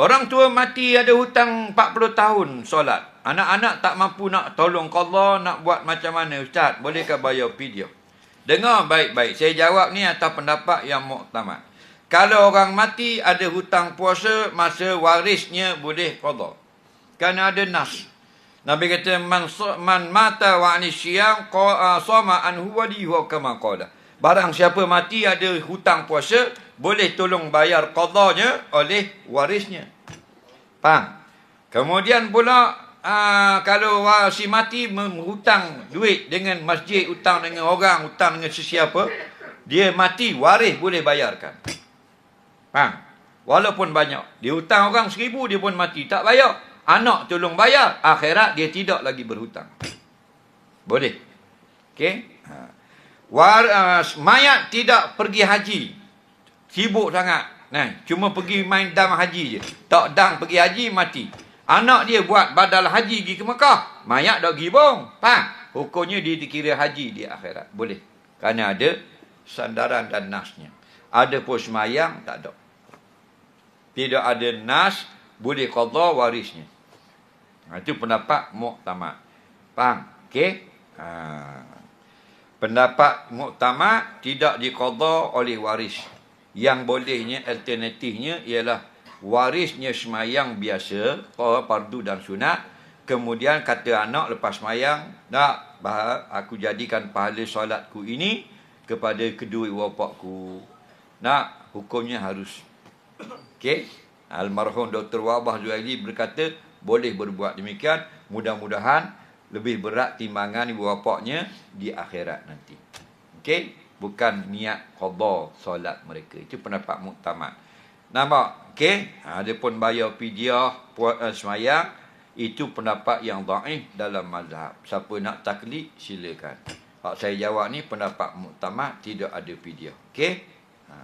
Orang tua mati ada hutang 40 tahun solat. Anak-anak tak mampu nak tolong qada, nak buat macam mana ustaz? Bolehkah bayar fidyah? Dengar baik-baik. Saya jawab ni atas pendapat yang muktamad. Kalau orang mati ada hutang puasa, masa warisnya boleh qada. Kerana ada nas. Nabi kata man man mata wa anisyam qa sama anhu wali wa kama qala. Barang siapa mati ada hutang puasa, boleh tolong bayar qadanya oleh warisnya. Faham? Kemudian pula aa, kalau si mati menghutang duit dengan masjid, hutang dengan orang, hutang dengan sesiapa, dia mati waris boleh bayarkan. Faham? Walaupun banyak. Dia hutang orang seribu, dia pun mati. Tak bayar. Anak tolong bayar. Akhirat dia tidak lagi berhutang. Boleh. Okey. Ha. War, uh, mayat tidak pergi haji. Sibuk sangat. Nah, cuma pergi main dam haji je. Tak dang pergi haji, mati. Anak dia buat badal haji pergi ke Mekah. Mayat dah pergi bong. Faham? Hukumnya dia dikira haji di akhirat. Boleh. Kerana ada sandaran dan nasnya. Ada pun semayang, tak ada. Tidak ada nas, boleh qada warisnya. Ha, itu pendapat muktamad. Faham? Okey? Ha. Pendapat muktamad tidak diqada oleh waris. Yang bolehnya alternatifnya ialah warisnya semayang biasa, fardu dan sunat. Kemudian kata anak lepas semayang, nak aku jadikan pahala solatku ini kepada kedua bapakku. Nak hukumnya harus. Okey? Almarhum Dr. Wabah Zuhaili berkata, boleh berbuat demikian. Mudah-mudahan lebih berat timbangan ibu bapaknya di akhirat nanti. Okey? Bukan niat qada solat mereka. Itu pendapat muktamad. Nampak? Okey? Ha, ada pun bayar fidyah puas uh, semayang. Itu pendapat yang dhaif dalam mazhab. Siapa nak taklid, silakan. Kalau saya jawab ni pendapat muktamad tidak ada fidyah. Okey? Ha.